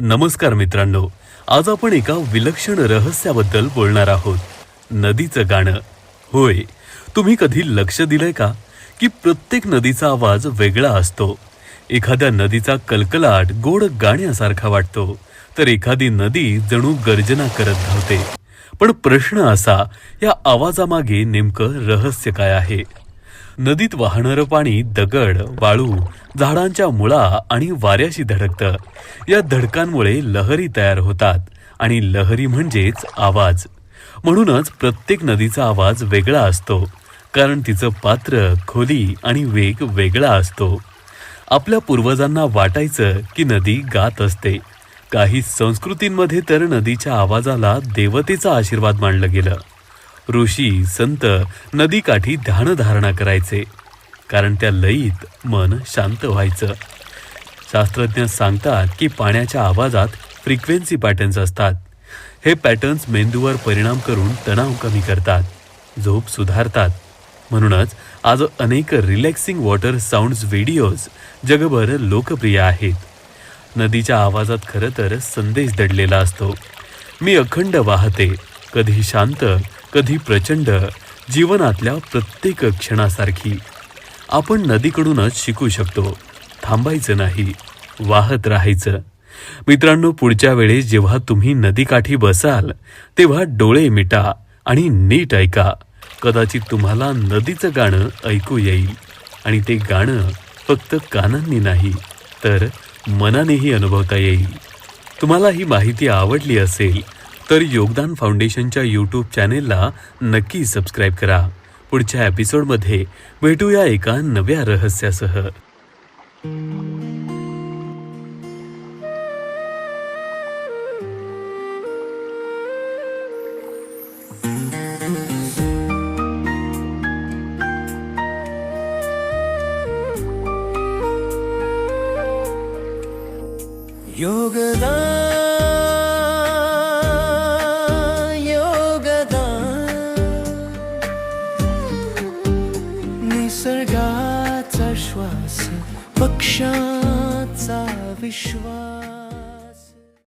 नमस्कार मित्रांनो आज आपण एका विलक्षण रहस्याबद्दल बोलणार आहोत. नदीचं गाणं. होय तुम्ही कधी लक्ष दिलंय का? की प्रत्येक नदीचा आवाज वेगळा असतो. एखाद्या नदीचा कलकलाट गोड गाण्यासारखा वाटतो. तर एखादी नदी जणू गर्जना करत धावते. पण प्रश्न असा या आवाजामागे नेमकं रहस्य काय आहे? नदीत वाहणारं पाणी दगड वाळू झाडांच्या मुळा आणि वाऱ्याशी धडकतं. या धडकांमुळे लहरी तयार होतात आणि लहरी म्हणजेच आवाज. म्हणूनच प्रत्येक नदीचा आवाज वेगळा असतो कारण तिचं पात्र खोली आणि वेग वेगळा असतो. आपल्या पूर्वजांना वाटायचं की नदी गात असते. काही संस्कृतींमध्ये तर नदीच्या आवाजाला देवतेचा आशीर्वाद मानलं गेलं. ऋषी संत नदीकाठी ध्यानधारणा करायचे. कारण त्या लयीत मन शांत व्हायचं. शास्त्रज्ञ सांगतात की पाण्याच्या आवाजात फ्रिक्वेन्सी पॅटर्न्स असतात. हे पॅटर्न्स मेंदूवर परिणाम करून तणाव कमी करतात. झोप सुधारतात. म्हणूनच आज अनेक रिलॅक्सिंग वॉटर साऊंड्स व्हिडिओज जगभर लोकप्रिय आहेत. नदीच्या आवाजात खरं तर संदेश दडलेला असतो. मी अखंड वाहते. कधी शांत कधी प्रचंड जीवनातल्या प्रत्येक क्षणासारखी. आपण नदीकडूनच शिकू शकतो. थांबायचं नाही. वाहत राहायचं. मित्रांनो पुढच्या वेळेस जेव्हा तुम्ही नदीकाठी बसाल तेव्हा डोळे मिटा आणि नीट ऐका. कदाचित तुम्हाला नदीचं गाणं ऐकू येईल. आणि ते गाणं फक्त कानांनी नाही तर मनानेही अनुभवता येईल. तुम्हाला ही माहिती आवडली असेल तर योगदान फाउंडेशनच्या यूट्यूब चॅनेलला नक्की सबस्क्राईब करा. पुढच्या एपिसोडमध्ये भेटूया एका नव्या रहस्यासह. योगदान निसर्गाचा श्वास पक्षाचा विश्वास.